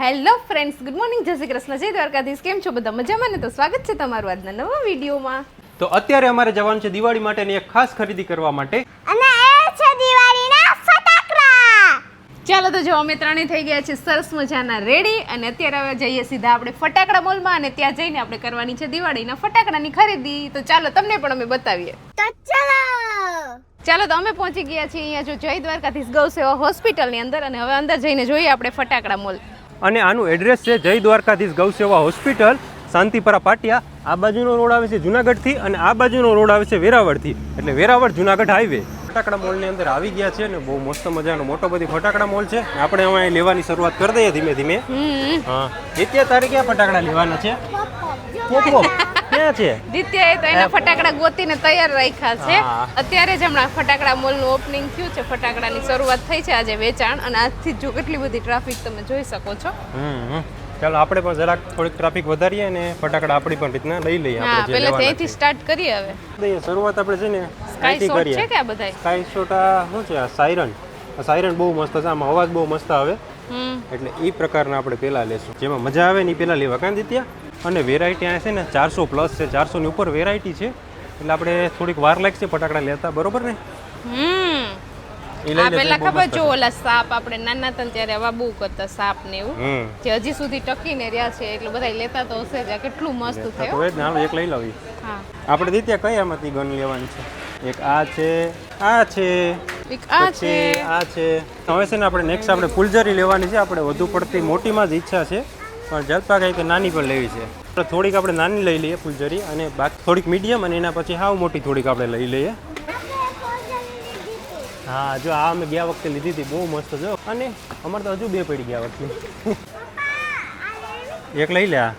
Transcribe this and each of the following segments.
Hello friends good morning જય શ્રી કૃષ્ણ જય દ્વારકાધીશ કેમ છો બધા? મજામાં ને તો સ્વાગત છે તમારું આજના નવા વિડીયોમાં. તો અત્યારે અમારે જવાનું છે દિવાળી માટેની એક ખાસ ખરીદી કરવા માટે. અને એ છે દિવાળીના ફટાકડા! ચાલો તો જો અમે ત્રણેય થઈ ગયા છે સરસ મજાના રેડી અને અત્યારે હવે જઈએ સીધા આપણે ફટાકડા મોલમાં અને ત્યાં જઈને આપણે કરવાની છે દિવાળીના ફટાકડાની ખરીદી. તો ચાલો તમને પણ અમે બતાવીએ. તો ચાલો! ચાલો તો અમે પહોંચી ગયા છીએ અહીંયા જો જય દ્વારકાધીશ ગૌ સેવા હોસ્પિટલની અંદર અને હવે અંદર જઈને જોઈએ આપણે ફટાકડા મોલ અને આનું એડ્રેસ છે જય દ્વારકાધીશ ગૌસેવા હોસ્પિટલ શાંતિપરા પાટિયા. આ બાજુનો રોડ આવે છે જુનાગઢથી અને આ બાજુનો રોડ આવે છે વેરાવળથી. એટલે વેરાવળ જુનાગઢ હાઈવે. ફટાકડા મોલની અંદર આવી ગયા છે ને બહુ મસ્ત મજાનો મોટો બધી ફટાકડા મોલ છે. આપણે હવે લેવાની શરૂઆત કરી દઈએ ધીમે ધીમે. હા. નિત્ય તારીખે ફટાકડા લેવાના છે? પોપો ક્યાં છે? દિત્યાએ તો એના ફટાકડા ગોતીને તૈયાર રાખ્યા છે. અત્યારે જ હમણાં ફટાકડા મોલનું ઓપનિંગ થયું છે. ફટાકડાની શરૂઆત થઈ છે આજે વેચાણ. અને આજથી જ કેટલી બધી ટ્રાફિક તમે જોઈ શકો છો. ચાલો આપણે પણ જરાક થોડીક ટ્રાફિક વધારીએ અને ફટાકડા આપણી પણ રીતના લઈ લઈએ આપણે પહેલા ત્યાંથી સ્ટાર્ટ કરીએ હવે. દઈએ શરૂઆત આપણે છે ને સ્કાય શોટ છે કે આ બધાય? સ્કાય શોટ આ શું છે? આ સાયરન સાયરન બહુ મસ્ત છે. આમાં અવાજ બહુ મસ્ત આવે. એટલે એ પ્રકારના આપણે પહેલાં લેશું. જેમાં મજા આવે ને એ પહેલાં લેવા. કાં દીત્યા અને વેરાયટી અહીંયા છે ને ચારસો પ્લસ છે. ચારસોની ઉપર વેરાયટી છે. એટલે આપણે થોડીક વાર લાગશે ફટાકડા લેતા. બરોબર ને? પેલા ખબર જો ઓલા સાપ આપણે નાના હતા ત્યારે આવા બહુ કરતા સાપ ને એવું. જે હજી સુધી ટકીને રહ્યા છે એટલે બધા લેતા તો હશે જ. કેટલું મસ્ત થયું એક લઈ લાવી. આપણે દીત્યા કઈ આમાંથી ગન લેવાની છે? એક આ છે આ છે. એક આ છે. આ છે. હવે છે ને આપણે નેક્સ્ટ આપણે ફૂલઝરી લેવાની છે. આપણે વધુ પડતી મોટીમાં જ ઈચ્છા છે. પણ જલપા કે નાની પણ લેવી છે. તો થોડીક આપણે નાની લઈ લઈએ ફૂલઝરી અને બાકી થોડીક મીડિયમ અને એના પછી હાવ મોટી થોડીક આપણે લઈ લઈએ. હા જો આ અમે ગયા વખતે લીધી હતી. બહુ મસ્ત જો. અને અમારે તો હજુ બે પડી ગયા વખતે. એક લઈ લે આ.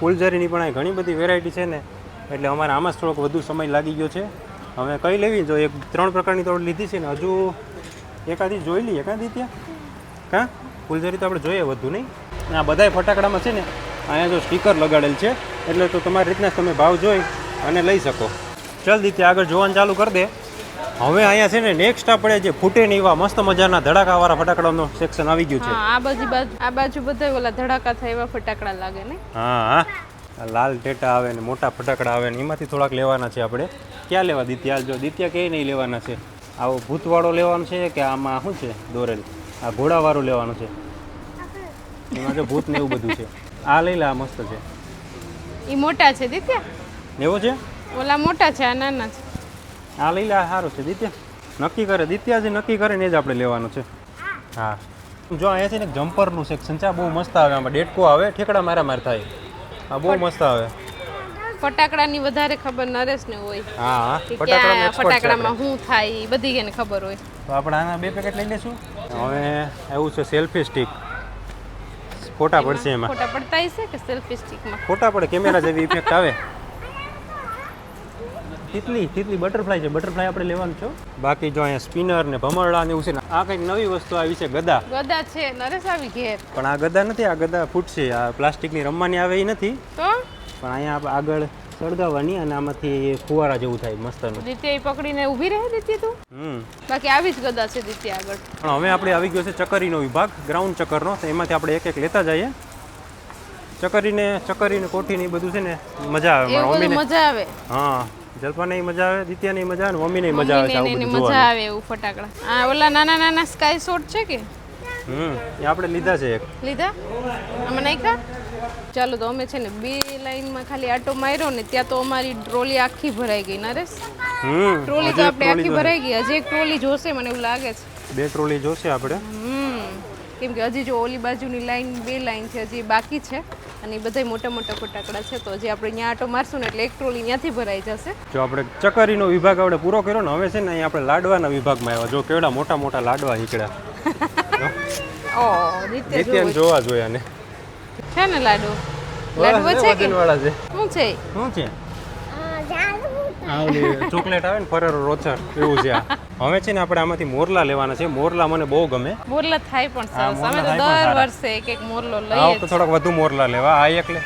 ફૂલઝરીની પણ ઘણી બધી વેરાયટી છે ને. એટલે અમારે આમાં જ થોડોક વધુ સમય લાગી ગયો છે. હવે કઈ લેવી? જો એક ત્રણ પ્રકારની તો લીધી છે ને હજુ એકાદી જોઈ લઈએ. કાં ત્યાં કાં? ફૂલઝરી તો આપણે જોઈએ વધુ નહીં. આ બધાય ફટાકડામાં છે ને અહીંયા જો સ્ટીકર લગાડેલ છે એટલે તો તમારી રીતના તમે ભાવ જોઈ અને લઈ શકો. ચાલ દીત્યા આગળ જોવાનું ચાલુ કરી દે. હવે અહીંયા છે ને નેક્સ્ટ આપણે જે ફૂટે ને એવા મસ્ત મજાના ધડાકાવાળા ફટાકડાનો સેક્શન આવી ગયું છે. આ બાજુ બાજુ આ બાજુ બધા ઓલા ધડાકા થાય એવા ફટાકડા લાગે ને? હા હા. લાલ ટેટા આવે ને મોટા ફટાકડા આવે ને એમાંથી થોડાક લેવાના છે આપણે. ક્યાં લેવા? દિત્યા જો દિત્યા ક્યાંય નહીં લેવાના છે. આવો ભૂતવાળો લેવાનો છે કે આમાં શું છે? દોરેલ. આ ઘોડાવાળું લેવાનું છે. એમાં જો ભૂત ને એવું બધું છે. આ લઈ લે આ મસ્ત છે. એ મોટા છે દિત્યા? એવું છે? ઓલા મોટા છે આ નાના છે. આ લઈ લે આ સારું છે દિત્યા. નક્કી કરે દિત્યા જે નક્કી કરે ને એ જ આપણે લેવાનું છે. હા. જો અહીંયા છે ને જમ્પરનું સેક્શન છે આ બહુ મસ્ત આવે આમાં ડેટકો આવે ઠેકડા મારા માર થાય. આ બહુ મસ્ત આવે. ફટાકડાની વધારે ખબર નરેશને હોય. હા છે. ફટાકડામાં શું થાય બધી એને ખબર હોય. તો આપણે આના બે પેકેટ લઈ લેશું? હવે એવું છે સેલ્ફી સ્ટિક ફોટા પડશે એમાં. ફોટા પડતા હશે કે સેલ્ફી સ્ટિકમાં ફોટા પડે કેમેરા જેવી ઇફેક્ટ આવે. તિતલી તિતલી બટરફ્લાય છે. બટરફ્લાય આપણે લેવાનું છો બાકી જો અહીંયા સ્પિનર ને ભમરડા ને એવું છે ને આ કંઈક નવી વસ્તુ આવી છે ગદા. ગદા છે નરેશ આવી ઘેર. પણ આ ગદા નથી આ ગદા ફૂટશે. આ પ્લાસ્ટિકની રમવાની આવે એ નથી. તો? પણ અહીંયા આગળ સળગાવવાની અને આમાંથી ફુવારા જેવું થાય મસ્તનું. દિત્યા પકડીને ઊભી રહે દિત્ય તું? હમ. બાકી આવી જ ગદા છે દિત્ય આગળ. પણ હવે આપણે આવી ગયો છે ચકરીનો વિભાગ ગ્રાઉન્ડ ચક્કરનો તો એમાંથી આપણે એક એક લેતા જઈએ. ચકરીને ચકરીને કોઠીને એ બધું છે ને મજા આવે મજા આવે. હા જલ્પાને મજા આવે દિત્યાને મજા આવે મમ્મીને મજા આવે આવું મજા આવે એવું ફટાકડા. આ ઓલા નાના નાના સ્કાય શોટ છે કે? હમ એ આપણે લીધા છે એક. લીધા? આમાં નાખ્યા? ચાલો તો અમે છે ને બે લાઈનમાં ખાલી આટો માર્યો ને ત્યાં તો અમારી ટ્રોલી આખી ભરાઈ ગઈ નરેશ. ટ્રોલી તો આપણે આખી ભરાઈ ગઈ હજી એક ટ્રોલી જોશે મને એવું લાગે છે. બે ટ્રોલી જોશે આપણે? હમ કેમ કે હજી જો ઓલી બાજુની લાઈન બે લાઈન છે હજી બાકી છે અને એ બધા મોટા મોટા ફટાકડા છે તો હજી આપણે અહીંયા આટો મારશું ને એટલે એક ટ્રોલી ત્યાંથી ભરાઈ જશે. જો આપણે ચકરીનો વિભાગ આપણે પૂરો કર્યો ને હવે છે ને અહીં આપણે લાડવાના વિભાગમાં આવ્યા. જો કેવડા મોટા મોટા લાડવા નીકળ્યા. ઓ નિત્ય જોવા જોયા ને. છે ને લાડુ? લાડુ છે કે? વાળા છે. શું છે? શું છે? ચોકલેટ આવે ને ફરેરો રોચર એવું છે હવે છે ને આપણે આમાંથી મોરલા લેવાના છે. મોરલા મને બહુ ગમે. મોરલા થાય પણ સરસ. મોરલા અમે તો દર વર્ષે એક એક મોરલો લઈએ તો થોડોક વધુ મોરલા લેવા. આ એક લે.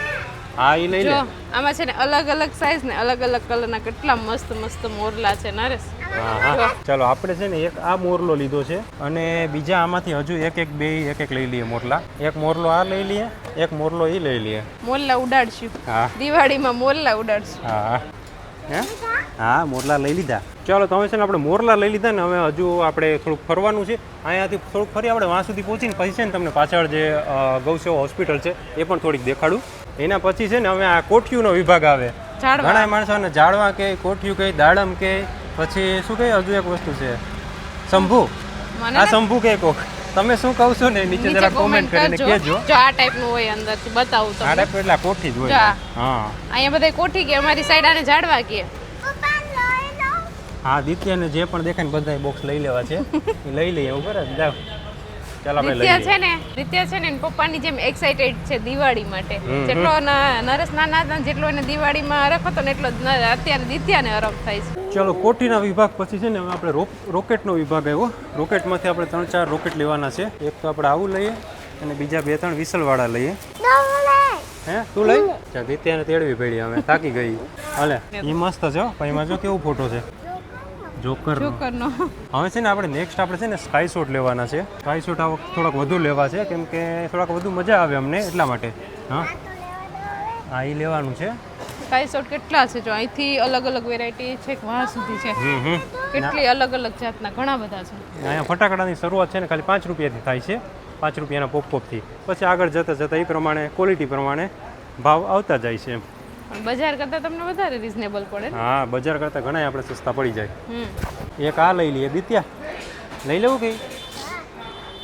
આ એ લઈ લે. આમાં છે ને અલગ અલગ સાઈઝ ને અલગ અલગ કલરના કેટલા મસ્ત મસ્ત મોરલા છે નરેશ. હા હા. ચાલો આપણે છે ને એક આ મોરલો લીધો છે અને બીજા આમાંથી હજુ એક એક બે એક એક લઈ લઈએ મોરલા. એક મોરલો આ લઈ લઈએ એક મોરલો એ લઈ લઈએ. મોરલા ઉડાડશું. હા. દિવાળીમાં મોરલા ઉડાડશું. હા હે. હા? મોરલા લઈ લીધા. ચાલો તમે છે ને આપણે મોરલા લઈ લીધા ને હવે હજુ આપણે થોડુંક ફરવાનું છે. અહીંયાથી થોડુંક ફરી આપણે વાં સુધી પહોંચીને પછી છે ને તમને પાછળ જે ગૌસેવા હોસ્પિટલ છે એ પણ થોડીક દેખાડું. એના પછી છે ને હવે આ કોઠિયુંનો વિભાગ આવે. ઝાડવા. ઘણા માણસોને જાળવા કે કોઠિયું કે દાડમ કે પછી શું કહે હજુ એક વસ્તુ છે. શંભુ. આ શંભુ કે કોક. તમે શું કહો છો ને નીચે જરા કોમેન્ટ કરીને કહેજો. જો આ ટાઈપનું હોય અંદર બતાવું આ તમને ટાઈપ એટલે કોઠી જ હોય. હા. અહીંયા બધા કોઠી કે અમારી સાઈડ આને ઝાડવા કે. હા દિત્યાને જે પણ દેખાય ને બધા બોક્સ લઈ લેવા છે. લઈ લઈએ ઉપર જ જાવ ચાલ આપણે લઈએ. છે ને દિત્યા છે ને એના પપ્પાની જેમ એક્સાઇટેડ છે દિવાળી માટે. જેટલો નરેશ નાના હતા જેટલો એને દિવાળીમાં હરખ હતો ને એટલો અત્યારે દિત્યાને હરખ થાય છે. ચાલો કોઠીના વિભાગ પછી છે ને આપણે રોકેટનો વિભાગ આવ્યો. રોકેટમાંથી આપણે ત્રણ ચાર રોકેટ લેવાના છે. એક તો આપણે આવું લઈએ અને બીજા બે ત્રણ વિસલવાળા લઈએ. હે? તું લઈ? દિત્યાને તેડવી પડી અમે થાકી ગઈ. હાલે. એ મસ્ત છે હો એમાં જો કેવો ફોટો છે. જોકર જોકરનો. હવે છે ને આપણે નેક્સ્ટ આપણે છે ને સ્કાય શોટ લેવાના છે. સ્કાય શોટ આ વખતે થોડાક વધુ લેવા છે કેમ કે થોડાક વધુ મજા આવે અમને એટલા માટે. હા. હા એ લેવાનું છે. સ્કાય શોટ કેટલા છે જો અહીંથી અલગ અલગ વેરાયટી છે વાહ સુધી છે? કેટલી અલગ અલગ જાતના ઘણા બધા છે. અહીંયા ફટાકડાની શરૂઆત છે ને ખાલી પાંચ રૂપિયાથી થાય છે. પાંચ રૂપિયાના પોપ પોપથી પછી આગળ જતાં જતાં એ પ્રમાણે ક્વોલિટી પ્રમાણે ભાવ આવતા જાય છે એમ. બજાર કરતાં તમને વધારે રીઝનેબલ પડે હા બજાર કરતાં ઘણા આપણે સસ્તા પડી જાય. એક આ લઈ લઈએ દિત્યા. લઈ લેવું કઈ?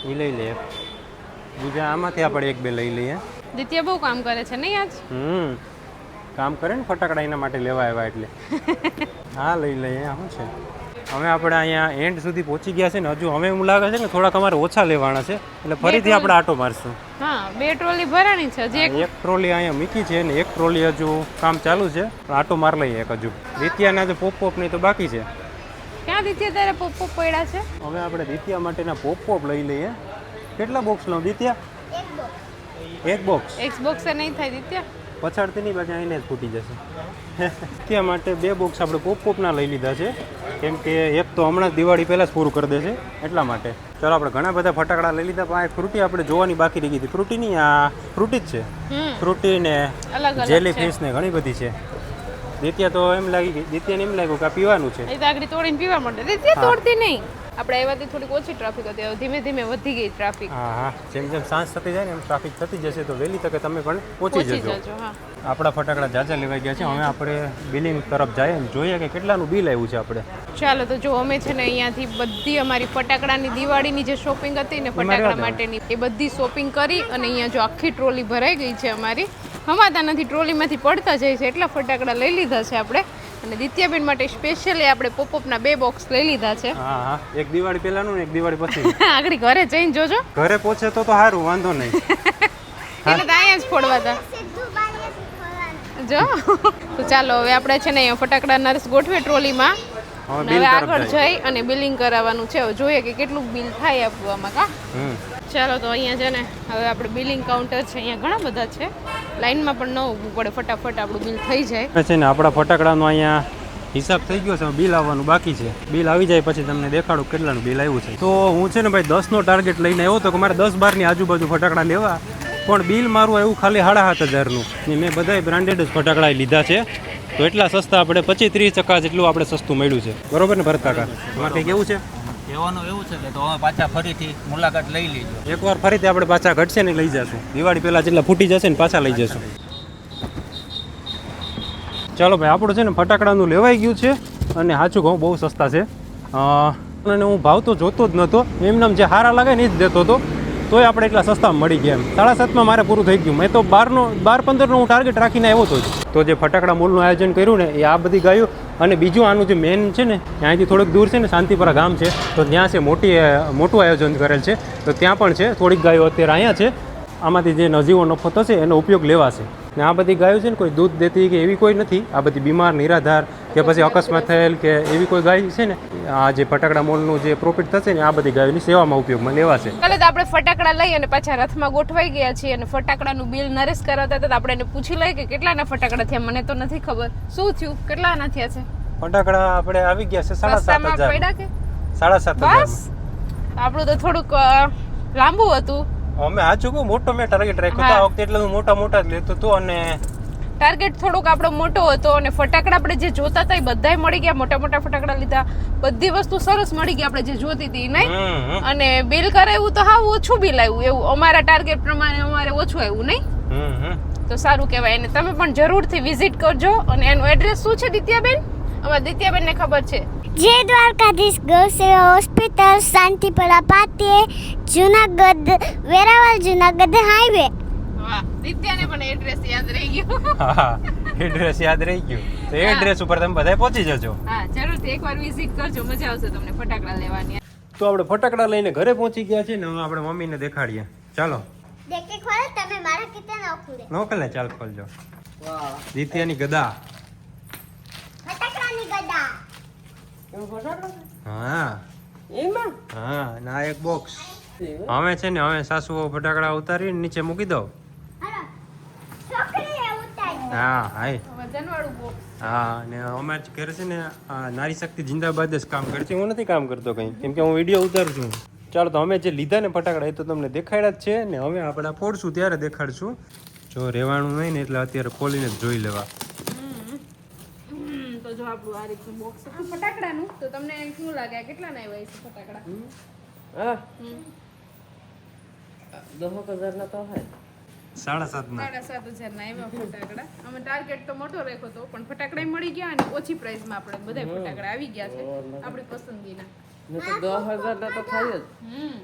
એ લઈ લઈએ બીજા આમાંથી આપણે એક બે લઈ લઈએ. દિત્યા બહુ કામ કરે છે નહીં આજ? હમ. કામ કરે ને ફટાકડા એના માટે લેવા આવ્યા એટલે. હા લઈ લઈએ શું છે? હવે આપણે અહીંયા એન્ડ સુધી પહોંચી ગયા છે ને હજુ હવે એવું લાગે છે ને થોડાક અમારે ઓછા લેવાના છે. એટલે ફરીથી આપણે આટો મારશું. હા બે ટ્રોલી ભરાણી છે હજી એક ટ્રોલી અહીંયા મૂકી છે ને એક ટ્રોલી હજુ કામ ચાલુ છે. પણ આટો માર લઈએ એક હજુ. દિત્યાના જે પોપ પોપ નહીં તો બાકી છે. ક્યાં દિત્યા તારે પોપ પોપ પડ્યા છે? હવે આપણે દિત્યા માટેના પોપ પોપ લઈ લઈએ. કેટલા બોક્સ લઉં દિત્યા એક બોક્સ એક બોક્સ નહીં થાય દિત્યા પછાડતી નહીં બાકી અહીંને જ ફૂટી જશે. ત્યાં માટે બે બોક્સ આપણે પોપ પોપના લઈ લીધા છે. કેમ કે એક તો હમણાં દિવાળી પહેલાં જ પૂરું કરી દેશે એટલા માટે. ચાલો આપણે ઘણા બધા ફટાકડા લઈ લીધા પણ આ ફ્રૂટી આપણે જોવાની બાકી રહી ગઈ હતી. ફ્રૂટી નહીં આ ફ્રૂટી જ છે. ફ્રૂટી ને જેલી ફિશ ને ઘણી બધી છે. દિત્યા તો એમ લાગી ગઈ દિત્યાને એમ લાગ્યું કે આ પીવાનું છે. તોડીને પીવા માંડે. દિત્યા તોડતી નહીં. આપણે એવાથી થોડીક ઓછી ટ્રાફિક હતી હવે ધીમે ધીમે વધી ગઈ ટ્રાફિક હા હા. જેમ જેમ સાંજ થતી જાય ને એમ ટ્રાફિક થતી જશે તો વહેલી તકે તમે પણ પહોંચી જજો. આપણા ફટાકડા જાજા લેવાઈ ગયા છે હવે આપણે બિલિંગ તરફ જઈએ અને જોઈએ કે કેટલાનું બિલ આવ્યું છે આપણે. ચાલો તો જો અમે છે ને અહીંયાથી બધી અમારી ફટાકડાની દિવાળીની જે શોપિંગ હતી ને ફટાકડા માટેની એ બધી શોપિંગ કરી અને અહીંયા જો આખી ટ્રોલી ભરાઈ ગઈ છે અમારી. હમાતા નથી ટ્રોલીમાંથી પડતા જાય છે એટલા ફટાકડા લઈ લીધા છે આપણે. અને દિત્યાબેન માટે સ્પેશિયલી આપણે પોપઅપના બે બોક્સ લઈ લીધા છે. હા હા. એક દિવાળી પહેલાનું ને એક દિવાળી પછી. આગળ ઘરે જઈને જોજો. ઘરે પહોંચે તો તો સારું વાંધો નહીં. એટલે તો અહીંયા જ ફોડવા હતા જો. તો ચાલો હવે આપણે છે ને અહીંયા ફટાકડા નર્સ ગોઠવે ટ્રોલીમાં. હવે હવે આગળ જઈ અને બિલિંગ કરાવવાનું છે. હવે જોઈએ કે કેટલું બિલ થાય આપવામાં કા? હમ. ચાલો તો અહીંયા છે ને, હવે આપણે બિલિંગ કાઉન્ટર છે, અહીંયા ઘણા બધા છે. લાઈનમાં પણ ન ઊભું પડે, ફટાફટ આપણું બિલ થઈ જાય. છે ને, આપણા ફટાકડાનો અહીંયા હિસાબ થઈ ગયો છે બિલ આવવાનું બાકી છે. બિલ આવી જાય પછી તમને દેખાડું કેટલાનું બિલ આવ્યું છે. તો હું છે ને ભાઈ દસનો ટાર્ગેટ લઈને આવ્યો તો કે મારે દસ બારની આજુબાજુ ફટાકડા લેવા પણ બિલ મારું આવ્યું ખાલી સાડા સાત હજારનું. ને મેં બધાય બ્રાન્ડેડ જ ફટાકડા લીધા છે. તો એટલા સસ્તા આપણે પચીસ ત્રીસ ટકા જેટલું આપણે સસ્તું મળ્યું છે. બરોબર ને, ભરત કાકા? તમારે કંઈક કેવું છે? કહેવાનું એવું છે કે તો અમે પાછા ફરીથી મુલાકાત લઈ લેજો. એકવાર ફરીથી આપણે પાછા ઘટશે ને લઈ જશું. દિવાળી પહેલાં જેટલા ફૂટી જશે ને પાછા લઈ જશું. ચાલો ભાઈ, આપણું છે ને ફટાકડાનું લેવાઈ ગયું છે અને સાચું કહું, બહુ સસ્તા છે. અને હું ભાવ તો જોતો જ નહોતો. એમનામ જે હારા લાગે ને એ જ દેતો હતો. તોય આપણે એટલા સસ્તા મળી ગયા એમ. સાડા સાતમાં મારે પૂરું થઈ ગયું. મેં તો બારનો, બાર પંદરનો હું ટાર્ગેટ રાખીને આવ્યો હતો જ. તો જે ફટાકડા મોલનું આયોજન કર્યું ને એ આ બધી ગાયો અને બીજું આનું જે મેન છે ને ત્યાંથી થોડુંક દૂર છે ને, શાંતિપુરા ગામ છે. તો ત્યાં છે મોટી મોટું આયોજન કરેલ છે. તો ત્યાં પણ છે થોડીક ગાયો અત્યારે અહીંયા છે. આમાંથી જે નજીવો નફો થશે એનો ઉપયોગ લેવાશે. ને આ બધી ગાયો છે ને કોઈ દૂધ દેતી કે એવી કોઈ નથી. આ બધી બીમાર નિરાધાર કે પછી અકસ્માત થયેલ કે એવી કોઈ ગાય છે ને આ જે ફટાકડા મોલનું જે પ્રોફિટ થશે ને આ બધી ગાયોની સેવામાં ઉપયોગમાં લેવાશે. કાલે તો આપણે ફટાકડા લઈ અને પાછા રથમાં ગોઠવાઈ ગયા છીએ અને ફટાકડાનું બિલ નરેશ કરાવતા હતા તો આપણે એને પૂછી લઈએ કે કેટલાના ફટાકડા થયા? મને તો નથી ખબર. શું થયું? કેટલાના થયા છે? ફટાકડા આપણે આવી ગયા છે સાડા સાત હજાર સાડા સાત હજાર આપણું તો થોડુંક લાંબુ હતું. અમે આ ચૂકું મોટો મેં ટાર્ગેટ રાખ્યો તો હા. આ વખતે એટલે હું મોટા મોટા જ લેતો હતો અને ટાર્ગેટ થોડોક આપણો મોટો હતો અને ફટાકડા આપણે જે જોતા હતા એ બધાય મળી ગયા. મોટા મોટા ફટાકડા લીધા. બધી વસ્તુ સરસ મળી ગઈ આપણે જે જોતી હતી નહીં? અને બિલ કરાવ્યું તો હા ઓછું બિલ આવ્યું. એવું અમારા ટાર્ગેટ પ્રમાણે અમારે ઓછું આવ્યું નહીં. તો સારું કહેવાય. અને તમે પણ જરૂરથી વિઝિટ કરજો. અને એનું એડ્રેસ શું છે દિત્યાબેન? અમારા દિત્યાબેનને ખબર છે. જય દ્વારકાધીશ ગૌસેવા હોસ્પિટલ શાંતિપરા પાટીએ જુનાગઢ વેરાવળ જુનાગઢ હાઈવે. વાહ દિત્યાને પણ એડ્રેસ યાદ રહી ગયું. હા એડ્રેસ યાદ રહી ગયું. તો એ એડ્રેસ ઉપર તમે બધા પહોંચી જજો. હા જરૂરથી એકવાર વિઝિટ કરજો મજા આવશે તમને ફટાકડા લેવાની. તો આપણે ફટાકડા લઈને ઘરે પહોંચી ગયા છે ને આપણે મમ્મીને દેખાડીએ. ચાલો. દેખે ખોલ તમે મારા કિતે ન ખુલે. ખોલે ચાલ ખોલજો. દિત્યાની ગદા ફટાકડાની ગડા હા. હા ના એક બોક્સ હવે છે ને હવે સાસુઓ ફટાકડા ઉતારીને નીચે મૂકી દો હાલો છોકરી એ ઉતારી. હા હાય. હા અને અમારે ઘરે છે ને આ નારી શક્તિ જિંદાબાદ જ કામ કરે હું નથી કામ કરતો કંઈ. કેમ કે હું વીડિયો ઉતારું છું. ચાલો તો અમે જે લીધા ને ફટાકડા એ તો તમને દેખાડ્યા જ છે. ને હવે આપણે ફોડશું ત્યારે દેખાડશું. જો રહેવાનું નહીં ને એટલે અત્યારે ખોલીને જ જોઈ લેવા. આપણું આ રીતનું બોક્સ હતું ફટાકડાનું? તો તમને શું લાગે? કેટલા ના આવ્યા છે ફટાકડા? સાડા સાતના. સાડા સાત હજારના આવ્યા ફટાકડા. અમે ટાર્ગેટ તો મોટો રાખ્યો હતો પણ ફટાકડા મળી ગયા અને ઓછી પ્રાઇસમાં આપણે બધા ફટાકડા આવી ગયા છે. આપણી પસંદગીના. હમ.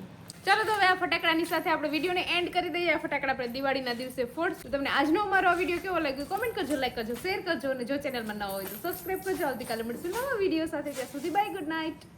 ચાલો તો હવે આ ફટાકડાની સાથે આપણે વિડીયોને એન્ડ કરી દઈએ. આ ફટાકડા આપણે દિવાળીના દિવસે ફોડશું. તમને આજનો અમારો આ વીડિયો કેવો લાગ્યો? કોમેન્ટ કરજો લાઈક કરજો શેર કરજો અને જો ચેનલમાં ન હોય તો સબસ્ક્રાઈબ કરજો. આવતીકાલે મળશું નવા વીડિયો સાથે. ત્યાં સુધી બાય ગુડ નાઇટ